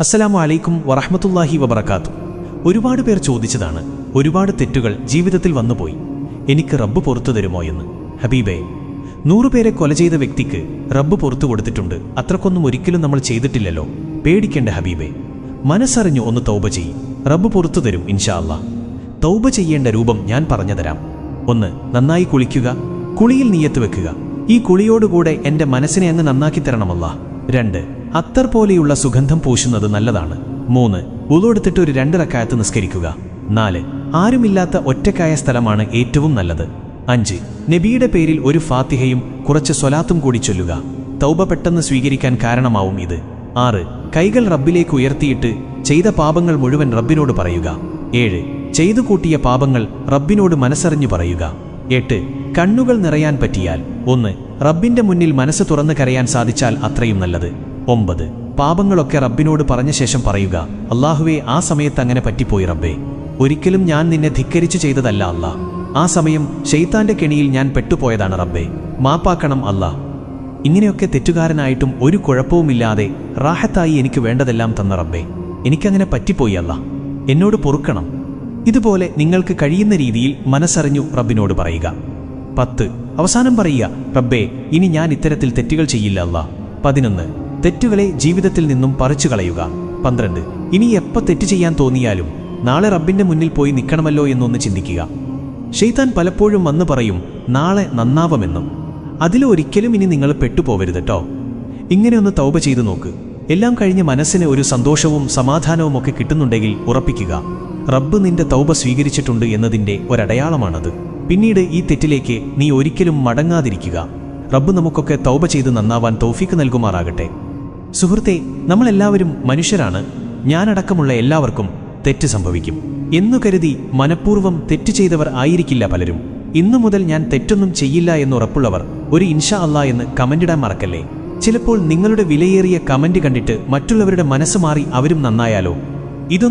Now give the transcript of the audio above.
അസ്സലാമു അലൈക്കും വറഹ്മത്തുള്ളാഹി വബർക്കാത്തു ഒരുപാട് പേർ ചോദിച്ചതാണ് ഒരുപാട് തെറ്റുകൾ ജീവിതത്തിൽ വന്നുപോയി എനിക്ക് റബ്ബ് പുറത്തു തരുമോ എന്ന്. ഹബീബേ നൂറുപേരെ കൊല ചെയ്ത വ്യക്തിക്ക് റബ്ബ് പുറത്തു കൊടുത്തിട്ടുണ്ട് അത്രക്കൊന്നും ഒരിക്കലും നമ്മൾ ചെയ്തിട്ടില്ലല്ലോ. പേടിക്കേണ്ട ഹബീബേ മനസ്സറിഞ്ഞു ഒന്ന് തൗബ ചെയ്യും റബ്ബ് പുറത്തു തരും ഇൻഷാ അല്ലാ തൗബ ചെയ്യേണ്ട രൂപം ഞാൻ പറഞ്ഞുതരാം ഒന്ന് നന്നായി കുളിക്കുക കുളിയിൽ നീയത്ത് വെക്കുക. ഈ കുളിയോടുകൂടെ എന്റെ മനസ്സിനെ അങ്ങ് നന്നാക്കി തരണമല്ല. രണ്ട് അത്തർ പോലെയുള്ള സുഗന്ധം പൂശുന്നത് നല്ലതാണ്. മൂന്ന് ഉളവെടുത്തിട്ട് ഒരു രണ്ടിറക്കായത്ത് നിസ്കരിക്കുക. നാല് ആരുമില്ലാത്ത ഒറ്റക്കായ സ്ഥലമാണ് ഏറ്റവും നല്ലത്. അഞ്ച് നബിയുടെ പേരിൽ ഒരു ഫാത്തിഹയും കുറച്ച് സ്വലാത്തും കൂടി ചൊല്ലുക. തൗബ പെട്ടെന്ന് സ്വീകരിക്കാൻ കാരണമാവും ഇത്. ആറ് കൈകൾ റബ്ബിലേക്ക് ഉയർത്തിയിട്ട് ചെയ്ത പാപങ്ങൾ മുഴുവൻ റബ്ബിനോട് പറയുക. ഏഴ് ചെയ്തു കൂട്ടിയ പാപങ്ങൾ റബ്ബിനോട് മനസ്സറിഞ്ഞു പറയുക. എട്ട് കണ്ണുകൾ നിറയാൻ പറ്റിയാൽ. ഒന്ന് റബ്ബിന്റെ മുന്നിൽ മനസ്സ് തുറന്നു കരയാൻ സാധിച്ചാൽ അത്രയും നല്ലത്. ഒമ്പത്. പാപങ്ങളൊക്കെ റബ്ബിനോട് പറഞ്ഞ ശേഷം പറയുക അള്ളാഹുവെ ആ സമയത്ത് അങ്ങനെ പറ്റിപ്പോയി റബ്ബേ. ഒരിക്കലും ഞാൻ നിന്നെ ധിക്കരിച്ചു ചെയ്തതല്ല അല്ല ആ സമയം ഷെയ്ത്താന്റെ കെണിയിൽ ഞാൻ പെട്ടുപോയതാണ് റബ്ബേ. മാപ്പാക്കണം അല്ല ഇങ്ങനെയൊക്കെ തെറ്റുകാരനായിട്ടും ഒരു കുഴപ്പവുമില്ലാതെ റാഹത്തായി എനിക്ക് വേണ്ടതെല്ലാം തന്ന റബ്ബേ. എനിക്കങ്ങനെ പറ്റിപ്പോയി അല്ല എന്നോട് പൊറുക്കണം. ഇതുപോലെ നിങ്ങൾക്ക് കഴിയുന്ന രീതിയിൽ മനസ്സറിഞ്ഞു റബ്ബിനോട് പറയുക. പത്ത്. അവസാനം പറയുക റബ്ബേ ഇനി ഞാൻ ഇത്തരത്തിൽ തെറ്റുകൾ ചെയ്യില്ല അല്ല പതിനൊന്ന്. തെറ്റുകളെ ജീവിതത്തിൽ നിന്നും പറിച്ചു കളയുക പന്ത്രണ്ട്. ഇനി എപ്പ തെറ്റ് ചെയ്യാൻ തോന്നിയാലും നാളെ റബ്ബിന്റെ മുന്നിൽ പോയി നിൽക്കണമല്ലോ എന്നൊന്ന് ചിന്തിക്കുക. ഷെയ്ത്താൻ പലപ്പോഴും വന്ന് പറയും നാളെ നന്നാവമെന്നും. അതിലൊരിക്കലും ഇനി നിങ്ങൾ പെട്ടുപോവരുത് കേട്ടോ ഇങ്ങനെയൊന്ന് തൗപ ചെയ്തു നോക്ക്. എല്ലാം കഴിഞ്ഞ് മനസ്സിന് ഒരു സന്തോഷവും സമാധാനവും ഒക്കെ കിട്ടുന്നുണ്ടെങ്കിൽ ഉറപ്പിക്കുക. റബ്ബ് നിന്റെ തൗബ സ്വീകരിച്ചിട്ടുണ്ട് എന്നതിന്റെ ഒരടയാളമാണത്. പിന്നീട് ഈ തെറ്റിലേക്ക് നീ ഒരിക്കലും മടങ്ങാതിരിക്കുക. റബ്ബ് നമുക്കൊക്കെ തൗബ ചെയ്ത് നന്നാവാൻ തൗഫീക്ക് നൽകുമാറാകട്ടെ. സുഹൃത്തെ നമ്മളെല്ലാവരും മനുഷ്യരാണ്. ഞാനടക്കമുള്ള എല്ലാവർക്കും തെറ്റ് സംഭവിക്കും. എന്നു കരുതി മനഃപൂർവം തെറ്റ് ചെയ്തവർ ആയിരിക്കില്ല പലരും. ഇന്നു മുതൽ ഞാൻ തെറ്റൊന്നും ചെയ്യില്ല എന്നുറപ്പുള്ളവർ ഒരു ഇൻഷാ അല്ല എന്ന് കമന്റിടാൻ മറക്കല്ലേ? ചിലപ്പോൾ നിങ്ങളുടെ വിലയേറിയ കമന്റ് കണ്ടിട്ട് മറ്റുള്ളവരുടെ മനസ്സ് മാറി അവരും നന്നായാലോ? ഇതൊന്നും